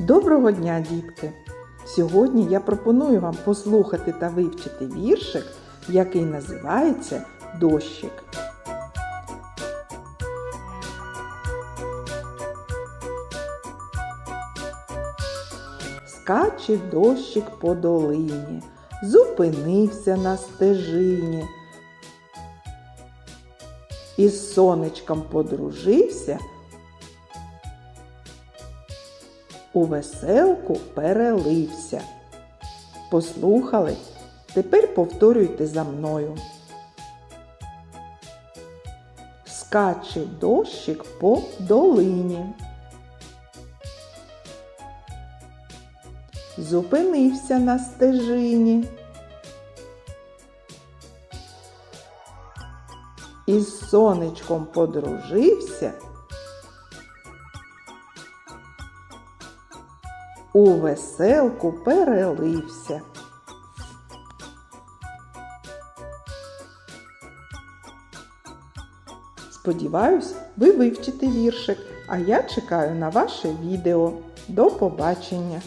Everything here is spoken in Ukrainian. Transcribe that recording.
Доброго дня, дітки! Сьогодні я пропоную вам послухати та вивчити віршик, який називається Дощик. Скаче дощик по долині, зупинився на стежині. Із сонечком подружився, у веселку перелився. Послухали? Тепер повторюйте за мною. Скаче дощик по долині. Зупинився на стежині. Із сонечком подружився. У веселку перелився. Сподіваюсь, ви вивчите віршик, а я чекаю на ваше відео. До побачення!